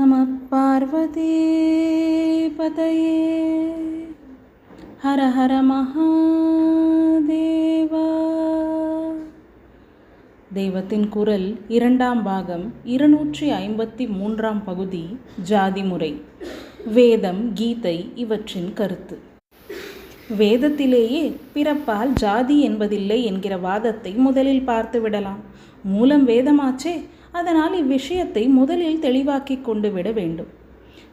நம பார்வதி பதையே. ஹர ஹர மகாதேவா. தெய்வத்தின் குரல் இரண்டாம் பாகம் இருநூற்றி ஐம்பத்தி மூன்றாம் பகுதி ஜாதி முறை. வேதம் கீதை இவற்றின் கருத்து. வேதத்திலேயே பிறப்பால் ஜாதி என்பதில்லை என்கிற வாதத்தை முதலில் பார்த்து விடலாம் மூலம் வேதமாச்சே? அதனால் இவ்விஷயத்தை முதலில் தெளிவாக்கி கொண்டு விட வேண்டும்.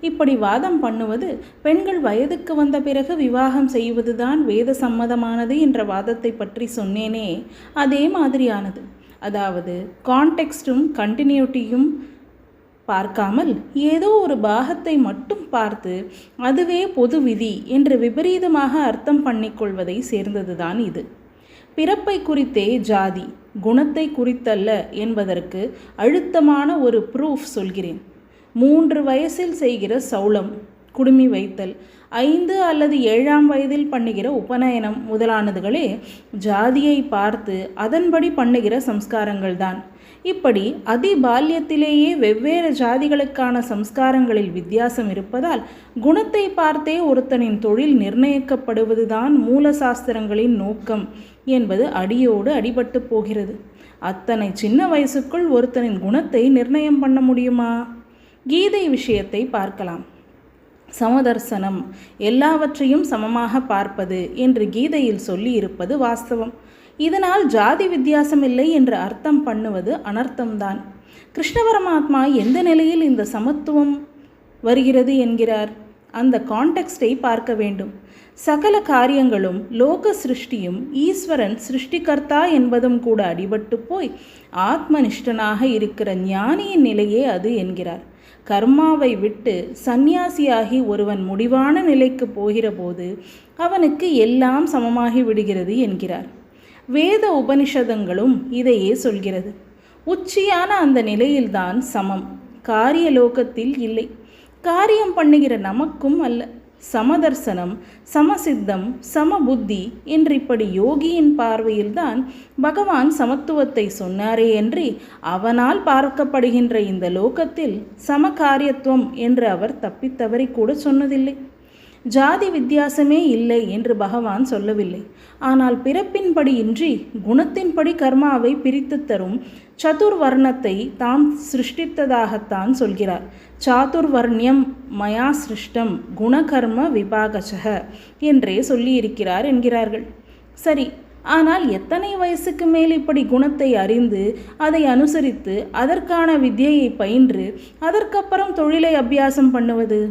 இப்படி வாதம் பண்ணுவது பெண்கள் வயதுக்கு வந்த பிறகு விவாகம் செய்வதுதான் வேத சம்மதமானது என்ற வாதத்தை பற்றி சொன்னேனே அதே மாதிரியானது. அதாவது கான்டெக்ஸ்டும் கண்டினியூட்டியும் பார்க்காமல் ஏதோ ஒரு பாகத்தை மட்டும் பார்த்து அதுவே பொது விதி என்று விபரீதமாக அர்த்தம் பண்ணிக்கொள்வதை சேர்ந்ததுதான் இது. பிறப்பை குறித்தே ஜாதி குணத்தை குறித்தல்ல என்பதற்கு அழுத்தமான ஒரு ப்ரூஃப் சொல்கிறேன். மூன்று வயசில் செய்கிற சௌளம். குடுமி வைத்தல். ஐந்து அல்லது ஏழாம் வயதில் பண்ணுகிற உபநயனம் முதலானதுகளே ஜாதியை பார்த்து அதன்படி பண்ணுகிற சம்ஸ்காரங்கள் தான் இப்படி அதி பால்யத்திலேயே வெவ்வேறு ஜாதிகளுக்கான சம்ஸ்காரங்களில் வித்தியாசம் இருப்பதால் குணத்தை பார்த்தே ஒருத்தனின் தொழில் நிர்ணயிக்கப்படுவதுதான் மூல சாஸ்திரங்களின் நோக்கம் என்பது அடியோடு அடிபட்டு போகிறது. அத்தனை சின்ன வயசுக்குள் ஒருத்தனின் குணத்தை நிர்ணயம் பண்ண முடியுமா? கீதை விஷயத்தை பார்க்கலாம். சமதர்சனம். எல்லாவற்றையும் சமமாக பார்ப்பது என்று கீதையில் சொல்லி இருப்பது வாஸ்தவம். இதனால் ஜாதி வித்தியாசம் இல்லை என்று அர்த்தம் பண்ணுவது அனர்த்தம்தான். கிருஷ்ண பரமாத்மா எந்த நிலையில் இந்த சமத்துவம் வருகிறது என்கிறார்? அந்த கான்டெக்ஸ்டை பார்க்க வேண்டும். சகல காரியங்களும் லோக சிருஷ்டியும் ஈஸ்வரன் சிருஷ்டிகர்த்தா என்பதும் கூட அடிபட்டு போய் ஆத்மனிஷ்டனாக இருக்கிற ஞானியின் நிலையே அது என்கிறார். கர்மாவை விட்டு சந்நியாசியாகி ஒருவன் முடிவான நிலைக்கு போகிறபோது அவனுக்கு எல்லாம் சமமாகி விடுகிறது என்கிறார். வேத உபனிஷதங்களும் இதையே சொல்கிறது. உச்சியான அந்த நிலையில்தான் சமம். காரிய லோகத்தில் இல்லை. காரியம் பண்ணுகிற நமக்கும் அல்ல. சமதர்சனம் சமசித்தம் சமபுத்தி என்று இப்படி யோகியின் பார்வையில்தான் பகவான் சமத்துவத்தை சொன்னாரே என்று அவனால் பார்க்கப்படுகின்ற இந்த லோகத்தில் சமகாரியத்துவம் என்று அவர் தப்பித்தவறி கூட சொன்னதில்லை. ஜாதி வித்தியாசமே இல்லை என்று பகவான் சொல்லவில்லை. ஆனால் பிறப்பின்படி இன்றி குணத்தின்படி கர்மாவை பிரித்து தரும் சதுர்வர்ணத்தை தாம் சிருஷ்டித்ததாகத்தான் சொல்கிறார். சாதுர்வர்ணியம் மயா சிருஷ்டம் குணகர்ம விபாகசக என்றே சொல்லியிருக்கிறார் என்கிறார்கள். சரி ஆனால் எத்தனை வயசுக்கு மேல் இப்படி குணத்தை அறிந்து அதை அனுசரித்து அதற்கான வித்தியையை பயின்று அதற்கப்புறம் தொழிலை அபியாசம் பண்ணுவது?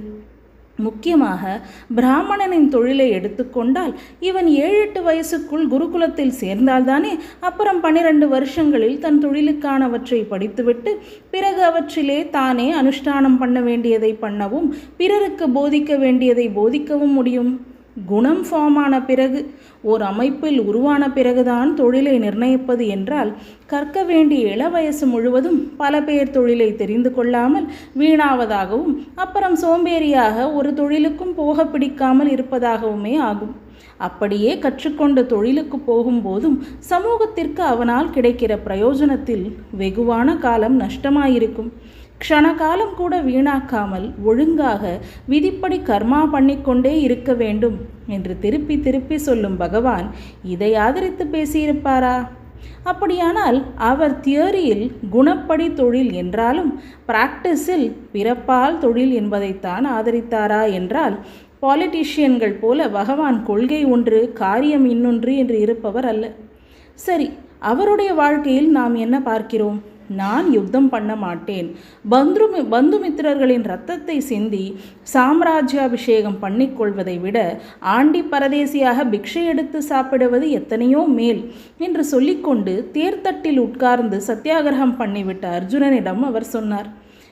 முக்கியமாக பிராமணனின் தொழிலை எடுத்துக்கொண்டால் இவன் ஏழு எட்டு வயசுக்குள் குருகுலத்தில் சேர்ந்தால்தானே அப்புறம் பன்னிரண்டு வருஷங்களில் தன் தொழிலுக்கானவற்றை படித்துவிட்டு பிறகு அவற்றிலே தானே அனுஷ்டானம் பண்ண வேண்டியதை பண்ணவும் பிறருக்கு போதிக்க வேண்டியதை போதிக்கவும் முடியும். குணம் ஃபார்மான பிறகு ஓர் அமைப்பில் உருவான பிறகுதான் தொழிலை நிர்ணயிப்பது என்றால் கற்க வேண்டிய இள வயசு முழுவதும் பல பேர் தொழிலை தெரிந்து கொள்ளாமல் வீணாவதாகவும் அப்புறம் சோம்பேறியாக ஒரு தொழிலுக்கும் போக பிடிக்காமல் இருப்பதாகவுமே ஆகும். அப்படியே கற்றுக்கொண்ட தொழிலுக்கு போகும்போதும் சமூகத்திற்கு அவனால் கிடைக்கிற பிரயோஜனத்தில் வெகுவான காலம் நஷ்டமாயிருக்கும். க்ஷணகாலம் கூட வீணாக்காமல் ஒழுங்காக விதிப்படி கர்மா பண்ணிக்கொண்டே இருக்க வேண்டும் என்று திருப்பி திருப்பி சொல்லும் பகவான் இதை ஆதரித்து பேசியிருப்பாரா? அப்படியானால் அவர் தியரியில் குணப்படி தொழில் என்றாலும் பிராக்டிஸில் பிறப்பால் தொழில் என்பதைத்தான் ஆதரித்தாரா என்றால் பாலிட்டிஷியன்கள் போல பகவான் கொள்கை ஒன்று காரியம் இன்னொன்று என்று இருப்பவர் அல்ல. சரி அவருடைய வாழ்க்கையில் நாம் என்ன பார்க்கிறோம்? நான் யுத்தம் பண்ண மாட்டேன். பந்து பந்துமித்திரர்களின் ரத்தத்தை சிந்தி சாம்ராஜ்யாபிஷேகம் பண்ணிக்கொள்வதை விட ஆண்டி பரதேசியாக பிக்ஷை எடுத்து சாப்பிடுவது எத்தனையோ மேல் என்று சொல்லிக்கொண்டு தேர்தட்டில் உட்கார்ந்து சத்தியாகிரகம் பண்ணிவிட்ட அர்ஜுனனிடம் அவர் சொன்னார்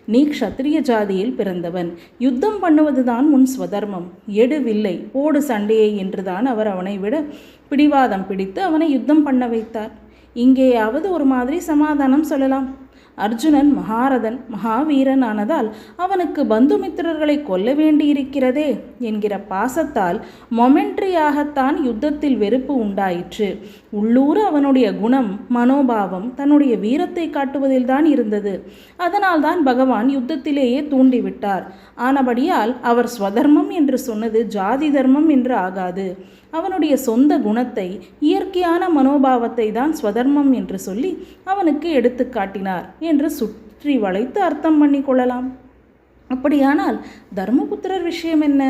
நீ க்ஷத்திரிய ஜாதியில் பிறந்தவன். யுத்தம் பண்ணுவதுதான் உன் ஸ்வதர்மம். எடுவில்லை. ஓடு சண்டையை என்றுதான் அவர் அவனை விட பிடிவாதம் பிடித்து அவனை யுத்தம் பண்ண வைத்தார். இங்கேயாவது ஒரு மாதிரி சமாதானம் சொல்லலாம். அர்ஜுனன் மகாரதன் மகாவீரன் ஆனதால் அவனுக்கு பந்துமித்திரர்களை கொல்ல வேண்டியிருக்கிறதே என்கிற பாசத்தால் மொமெண்ட்ரியாகத்தான் யுத்தத்தில் வெறுப்பு உண்டாயிற்று. உள்ளூர் அவனுடைய குணம் மனோபாவம் தன்னுடைய வீரத்தை காட்டுவதில்தான் இருந்தது. அதனால்தான் பகவான் யுத்தத்திலேயே தூண்டிவிட்டார். ஆனபடியால் அவர் ஸ்வதர்மம் என்று சொன்னது ஜாதி தர்மம் என்று ஆகாது. அவனுடைய சொந்த குணத்தை இயற்கையான மனோபாவத்தை தான் ஸ்வதர்மம் என்று சொல்லி அவனுக்கு எடுத்து காட்டினார் என்று சுற்றி வளைத்து அர்த்தம் பண்ணி கொள்ளலாம். அப்படியானால் தர்மபுத்திரர் விஷயம் என்ன?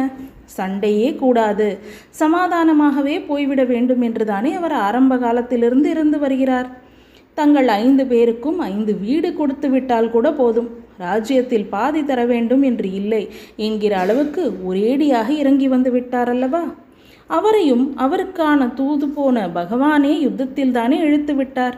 சண்டையே கூடாது. சமாதானமாகவே போய்விட வேண்டும் என்றுதானே அவர் ஆரம்ப காலத்திலிருந்து இருந்து வருகிறார். தங்கள் ஐந்து பேருக்கும் ஐந்து வீடு கொடுத்து விட்டால் கூட போதும். ராஜ்யத்தில் பாதி தர வேண்டும் என்று இல்லை என்கிற அளவுக்கு ஒரேடியாக இறங்கி வந்து விட்டார் அல்லவா? அவரையும் அவருக்கான தூது போன பகவானே யுத்தத்தில் தானே இழுத்து விட்டார்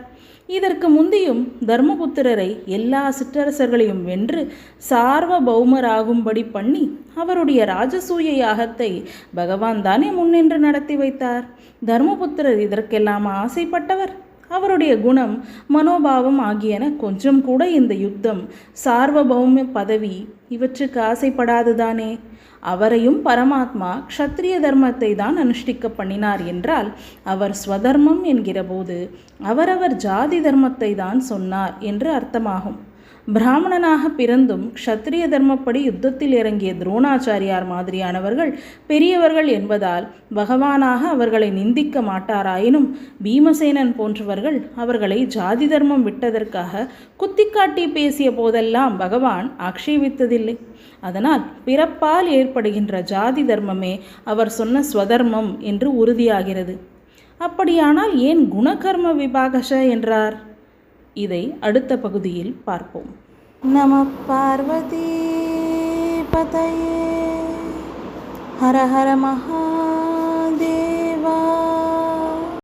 இதற்கு முந்தியும் தர்மபுத்திரரை எல்லா சிற்றரசர்களையும் வென்று சார்வபௌமராகும்படி பண்ணி அவருடைய ராஜசூய யாகத்தை பகவான் தானே முன்னின்று நடத்தி வைத்தார். தர்மபுத்திரர் இதற்கெல்லாம் ஆசைப்பட்டவர். அவருடைய குணம் மனோபாவம் ஆகியன கொஞ்சம் கூட இந்த யுத்தம் சார்வபௌம பதவி இவற்றுக்கு ஆசைப்படாதுதானே. அவரையும் பரமாத்மா க்ஷத்ரிய தர்மத்தை தான் அனுஷ்டிக்க பண்ணினார் என்றால் அவர் ஸ்வதர்மம் என்கிற போது அவரவர் ஜாதி தர்மத்தை தான் சொன்னார் என்று அர்த்தமாகும். பிராமணனாக பிறந்தும் க்ஷத்திரிய தர்மப்படி யுத்தத்தில் இறங்கிய துரோணாச்சாரியார் மாதிரியானவர்கள் பெரியவர்கள் என்பதால் பகவானாக அவர்களை நிந்திக்க மாட்டாராயினும் பீமசேனன் போன்றவர்கள் அவர்களை ஜாதி தர்மம் விட்டதற்காக குத்திக்காட்டி பேசிய போதெல்லாம் பகவான் ஆக்ஷேபித்ததில்லை அதனால் பிறப்பால் ஏற்படுகின்ற ஜாதி தர்மமே அவர் சொன்ன ஸ்வதர்மம் என்று உறுதியாகிறது. அப்படியானால் ஏன் குணகர்ம விபாகஷ என்றார்? இதை அடுத்த பகுதியில் பார்ப்போம். நம பார்வதி பதையே. ஹர ஹர மகா